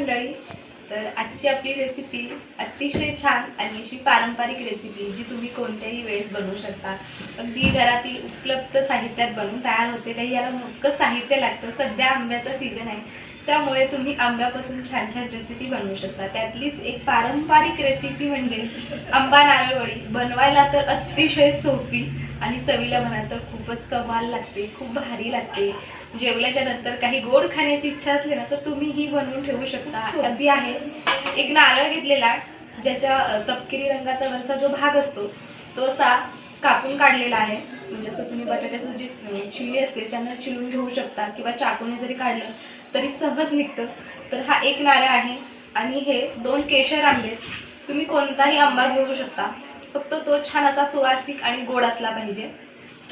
मंडळी तर आजची आपली रेसिपी अतिशय छान आणि अशी पारंपरिक रेसिपी जी तुम्ही कोणत्याही वेळेस बनवू शकता. अगदी घरातील उपलब्ध साहित्यात बनवून तयार होते. काही याला मोजकं साहित्य लागतं. सध्या आंब्याचा सीझन आहे. त्यामुळे तुम्ही आंब्यापासून छान छान रेसिपी बनवू शकता. त्यातलीच एक पारंपरिक रेसिपी म्हणजे आंबा नारळवडी. बनवायला तर अतिशय सोपी आणि चवीला म्हणाल तर खूपच कमाल लागते. खूप भारी लागते. जेवल्याच्या नंतर काही गोड खाण्याची इच्छा असली ना तर तुम्ही ही बनवून ठेवू शकता. अगदी आहे. एक नारळ घेतलेला ज्याच्या तपकिरी रंगाचा वरचा जो भाग असतो तो असा कापून काढलेला आहे. म्हणजे असं तुम्ही बटाट्याचं जी चिली असते त्यांना चिरून घेऊ शकता किंवा चाकूने जरी काढलं तरी सहज निघतं. तर हा एक नारळ आहे. आणि हे दोन केशर आंबे. तुम्ही कोणताही आंबा घेऊ शकता. फक्त तो छान असा सुवासिक आणि गोड असला पाहिजे.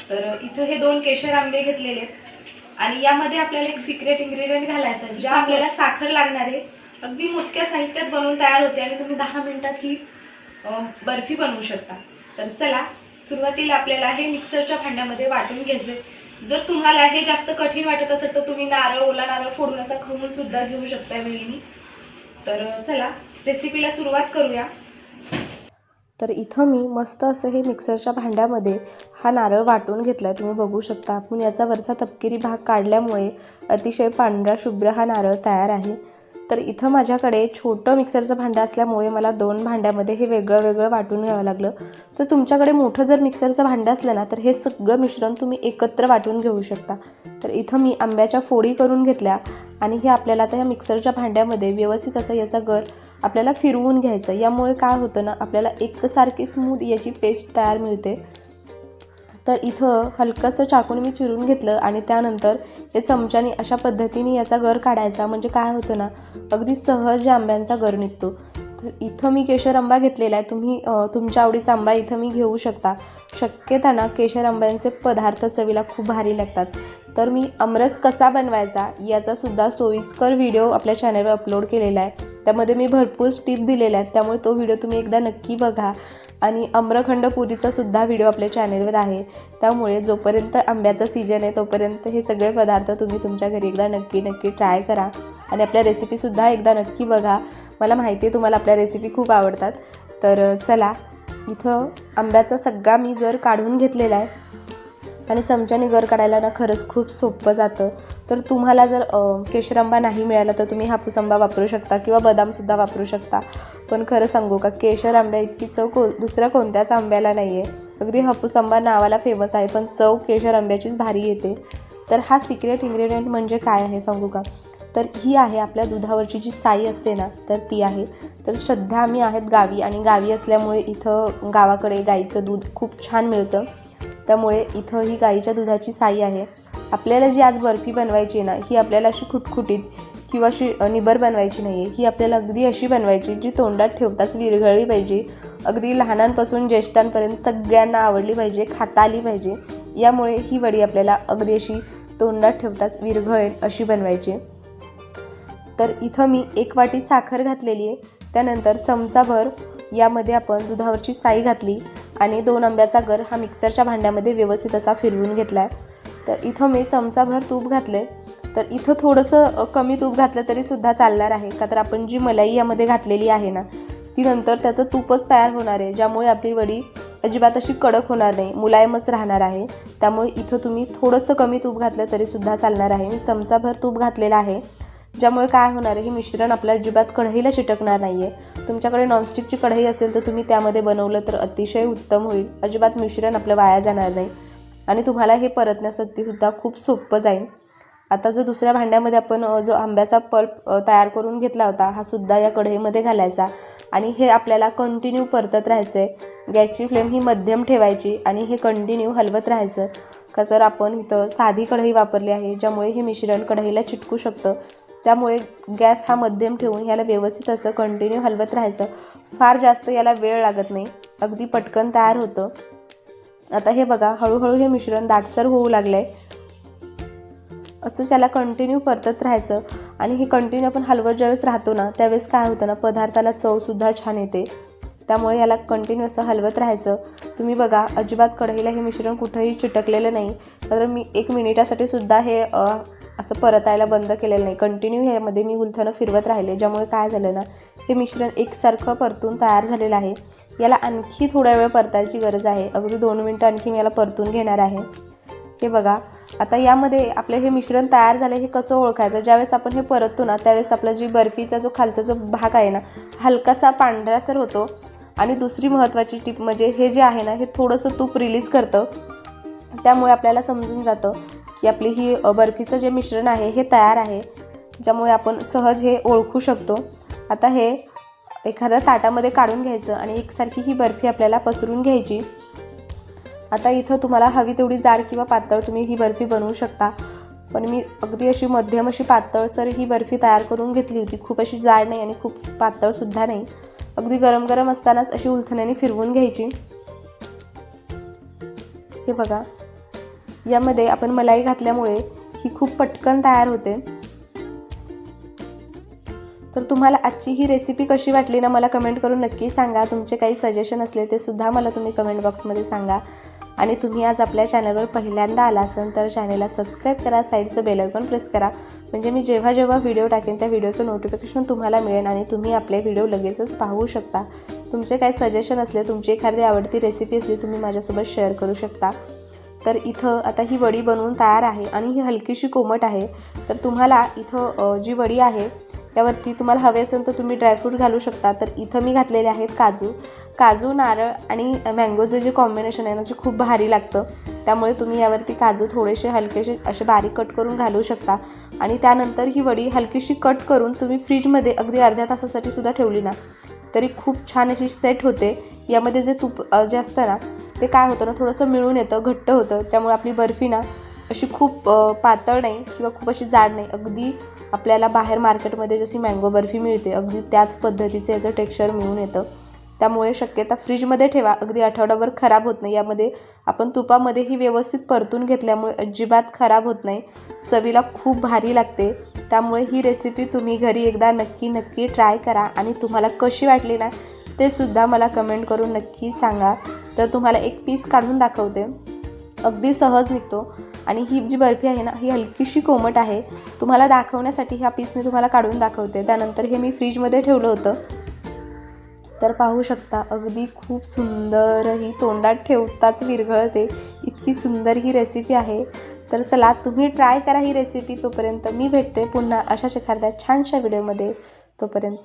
तर इथं हे दोन केशर आंबे घेतलेले आहेत. आणि यामध्ये आपल्याला एक सिक्रेट इन्ग्रेडियंट घालायचं आहे ज्या आपल्याला साखर लागणार आहे अगदी मोजक्या साहित्यात बनवून तयार होते आणि तुम्ही दहा मिनिटात ही बर्फी बनवू शकता. तर चला सुरुवातीला आपल्याला हे मिक्सरच्या भांड्यामध्ये वाटून घ्यायचे जर तुम्हाला हे जास्त कठीण वाटत असेल तर तुम्ही नारळ ओला नारळ फोडून असा खवून सुद्धा घेऊ शकता वेळीनी. तर चला रेसिपीला सुरुवात करूया. तर इथं मी मस्त असं हे मिक्सरच्या भांड्यामध्ये हा नारळ वाटून घेतला आहे तुम्ही बघू शकता. आपण याचा वरचा तपकिरी भाग काढल्यामुळे अतिशय पांढरा शुभ्र हा नारळ तयार आहे. तर इथं माझ्याकडे छोटं मिक्सरचं भांडं असल्यामुळे मला दोन भांड्यामध्ये हे वेगळं वेगळं वाटून घ्यावं लागलं. तर तुमच्याकडे मोठं जर मिक्सरचं भांडं असलं ना तर हे सगळं मिश्रण तुम्ही एकत्र वाटून घेऊ शकता. तर इथं मी आंब्याच्या फोडी करून घेतल्या आणि हे आपल्याला आता या मिक्सरच्या भांड्यामध्ये व्यवस्थित असं याचा गर आपल्याला फिरवून घ्यायचं. यामुळे काय होतं ना आपल्याला एकसारखी स्मूथ याची पेस्ट तयार मिळते. तर इथं हलकंसं चाकून मी चिरून घेतलं आणि त्यानंतर हे चमच्याने अशा पद्धतीने याचा गर काढायचा. म्हणजे काय होतं ना अगदी सहज या आंब्यांचा गर निघतो. तर इथं मी केशर आंबा घेतलेला आहे. तुम्ही तुमच्या आवडीचा आंबा इथं मी घेऊ शकता. शक्यता ना केशर आंब्यांचे पदार्थ चवीला खूप भारी लागतात. तर मी आमरस कसा बनवायचा याचा सुद्धा सोयीस्कर व्हिडिओ आपल्या चॅनलवर अपलोड केलेला आहे. त्यामध्ये मी भरपूर टिप दिलेल्या आहेत. त्यामुळे तो व्हिडिओ तुम्ही एकदा नक्की बघा. आणि आम्रखंड पुरीचा सुद्धा व्हिडिओ आपल्या चॅनेलवर आहे. त्यामुळे जोपर्यंत आंब्याचा सीजन आहे तोपर्यंत हे सगळे पदार्थ तुम्ही तुमच्या घरी एकदा नक्की नक्की ट्राय करा. आणि आपल्या रेसिपीसुद्धा एकदा नक्की बघा. मला माहिती आहे तुम्हाला आपल्या रेसिपी खूप आवडतात. तर चला इथं आंब्याचा सगळा मी गर काढून घेतलेला आहे. आणि चमच्याने गर काढायला ना खरंच खूप सोपं जातं. तर तुम्हाला जर केशरांबा केशर आंबा नाही मिळाला तर तुम्ही हापूस आंबा वापरू शकता किंवा बदामसुद्धा वापरू शकता. पण खरं सांगू का केशर आंब्या इतकी चव को दुसऱ्या कोणत्याच आंब्याला नाही आहे अगदी हापूस आंबा नावाला फेमस आहे पण चव केशर आंब्याचीच भारी येते. तर हा सिक्रेट इन्ग्रेडियंट म्हणजे काय आहे सांगू का? तर ही आहे आपल्या दुधावरची जी साई असते ना तर ती आहे. तर सध्या आम्ही आहेत गावी आणि गावी असल्यामुळे इथं गावाकडे गाईचं दूध खूप छान मिळतं. त्यामुळे इथं ही गाईच्या दुधाची साई आहे. आपल्याला जी आज बर्फी बनवायची आहे ना ही आपल्याला अशी खुटखुटीत किंवा अशी निबर बनवायची नाही आहे ही आपल्याला अगदी अशी बनवायची जी तोंडात ठेवताच विरघळली पाहिजे. अगदी लहानांपासून ज्येष्ठांपर्यंत सगळ्यांना आवडली पाहिजे खाता आली पाहिजे. यामुळे ही वडी आपल्याला अगदी अशी तोंडात ठेवताच विरघळेल अशी बनवायची. तर इथं मी एक वाटी साखर घातलेली आहे. त्यानंतर चमचाभर यामध्ये आपण दुधावरची साई घातली. आणि दोन आंब्याचा गर हा मिक्सरच्या भांड्यामध्ये व्यवस्थित असा फिरवून घेतला आहे तर इथं मी चमचाभर तूप घातले तर इथं थोडंसं कमी तूप घातलं तरी सुद्धा चालणार आहे. का तर आपण जी मलाई यामध्ये घातलेली आहे ना ती नंतर त्याचं तूपच तयार होणार आहे. ज्यामुळे आपली वडी अजिबात अशी कडक होणार नाही. मुलायमच राहणार आहे. त्यामुळे इथं तुम्ही थोडंसं कमी तूप घातलं तरी सुद्धा चालणार आहे. मी चमचाभर तूप घातलेलं आहे. ज्यामुळे काय होणार आहे? हे मिश्रण आपल्या अजिबात कढईला चिटकणार नाही आहे तुमच्याकडे नॉनस्टिकची कढई असेल तर तुम्ही त्यामध्ये बनवलं तर अतिशय उत्तम होईल. अजिबात मिश्रण आपलं वाया जाणार नाही. आणि तुम्हाला हे परतण्यासाठी सुद्धा खूप सोपं जाईल. आता जो दुसऱ्या भांड्यामध्ये आपण जो आंब्याचा पल्प तयार करून घेतला होता हा सुद्धा या कढईमध्ये घालायचा. आणि हे आपल्याला कंटिन्यू परतत राहायचं आहे गॅसची फ्लेम ही मध्यम ठेवायची आणि हे कंटिन्यू हलवत राहायचं. का तर आपण इथं साधी कढई वापरली आहे ज्यामुळे हे मिश्रण कढईला चिटकू शकतं. त्यामुळे गॅस हा मध्यम ठेवून ह्याला व्यवस्थित असं कंटिन्यू हलवत राहायचं. फार जास्त याला वेळ लागत नाही. अगदी पटकन तयार होतं. आता हे बघा हळूहळू हे मिश्रण दाटसर होऊ लागलं आहे असंच याला कंटिन्यू परतत राहायचं. आणि हे कंटिन्यू आपण हलवत ज्यावेळेस राहतो ना त्यावेळेस काय होतं ना पदार्थाला चवसुद्धा छान येते. त्यामुळे याला कंटिन्यू असं हलवत राहायचं. तुम्ही बघा अजिबात कढईला हे मिश्रण कुठंही चिटकलेलं नाही. तर मी एक मिनिटासाठी सुद्धा हे असं परतायला बंद केलेलं नाही. कंटिन्यू ह्यामध्ये मी उलथनं फिरवत राहिले. ज्यामुळे काय झालं ना हे मिश्रण एकसारखं परतून तयार झालेलं आहे. याला आणखी थोडा वेळ परतायची गरज आहे. अगदी दोन मिनटं आणखी मी याला परतून घेणार आहे. हे बघा आता यामध्ये आपलं हे मिश्रण तयार झालं हे कसं ओळखायचं? ज्यावेळेस आपण हे परततो ना त्यावेळेस आपला जी बर्फीचा जो खालचा जो भाग आहे ना हलकासा पांढरासर होतो. आणि दुसरी महत्त्वाची टीप म्हणजे हे जे आहे ना हे थोडंसं तूप रिलीज करतं. त्यामुळे आपल्याला समजून जातं. की आपली ही बर्फीचं जे मिश्रण आहे हे तयार आहे ज्यामुळे आपण सहज हे ओळखू शकतो. आता हे एखाद्या ताटामध्ये काढून घ्यायचं आणि एकसारखी ही बर्फी आपल्याला पसरून घ्यायची. आता इथं तुम्हाला हवी तेवढी जाड किंवा पातळ तुम्ही ही बर्फी बनवू शकता. पण मी अगदी अशी मध्यम अशी पातळसर ही बर्फी तयार करून घेतली होती. खूप अशी जाड नाही आणि खूप पातळसुद्धा नाही. अगदी गरम गरम असतानाच अशी उलथण्याने फिरवून घ्यायची. हे बघा. यामध्ये आपण मलाई घातल्यामुळे ही खूप पटकन तयार होते. तर तुम्हाला आजची ही रेसिपी कशी वाटली ना मला कमेंट करून नक्की सांगा. तुमचे काही सजेशन असले ते सुद्धा मला तुम्ही कमेंट बॉक्समध्ये सांगा. आणि तुम्ही आज आपल्या चॅनलवर पहिल्यांदा आला असाल तर चॅनलला सबस्क्राईब करा. साईडचं बेलायकॉन प्रेस करा. म्हणजे मी जेव्हा जेव्हा व्हिडिओ टाकेन त्या व्हिडिओचं नोटिफिकेशन तुम्हाला मिळेल आणि तुम्ही आपले व्हिडिओ लगेचच पाहू शकता. तुमचे काही सजेशन असले तुमची एखादी आवडती रेसिपी असली तुम्ही माझ्यासोबत शेअर करू शकता. तर इथं आता ही वडी बनवून तयार आहे आणि ही हलकीशी कोमट आहे. तर तुम्हाला इथं जी वडी आहे यावरती तुम्हाला हवे असेल तर तुम्ही ड्रायफ्रूट घालू शकता. तर इथं मी घातलेले आहेत काजू. काजू नारळ आणि मँगोचं जे कॉम्बिनेशन आहे ना जे खूप भारी लागतं. त्यामुळे तुम्ही यावरती काजू थोडेसे हलकेसे असे बारीक कट करून घालू शकता. आणि त्यानंतर ही वडी हलकीशी कट करून तुम्ही फ्रीजमध्ये अगदी अर्ध्या तासासाठी सुद्धा ठेवली ना. तरी खूप छान अशी सेट होते. यामध्ये जे तूप जे असतं ना ते काय होतं ना थोडंसं मिळून येतं घट्ट होतं. त्यामुळे आपली बर्फी ना अशी खूप पातळ नाही किंवा खूप अशी जाड नाही. अगदी आपल्याला बाहेर मार्केटमध्ये जशी मँगो बर्फी मिळते अगदी त्याच पद्धतीचं याचं टेक्स्चर मिळून येतं. त्यामुळे शक्यता फ्रीजमध्ये ठेवा. अगदी आठवडाभर खराब होत नाही. यामध्ये आपण तुपामध्येही व्यवस्थित परतून घेतल्यामुळे अजिबात खराब होत नाही. चवीला खूप भारी लागते. त्यामुळे ही रेसिपी तुम्ही घरी एकदा नक्की नक्की ट्राय करा. आणि तुम्हाला कशी वाटली ना ते सुद्धा मला कमेंट करून नक्की सांगा. तर तुम्हाला एक पीस काढून दाखवते. अगदी सहज निघतो. आणि ही जी बर्फी आहे ना ही हलकीशी कोमट आहे. तुम्हाला दाखवण्यासाठी हा पीस मी तुम्हाला काढून दाखवते. त्यानंतर हे मी फ्रीजमध्ये ठेवलं होतं. तर पाहू शकता अगदी खूप सुंदर ही तोंडात ठेवताच विरघळते. इतकी सुंदर ही रेसिपी आहे. तर चला तुम्ही ट्राय करा ही रेसिपी तोपर्यंत. मी भेटते पुन्हा अशाच एखाद्या छानशा व्हिडिओमध्ये तोपर्यंत.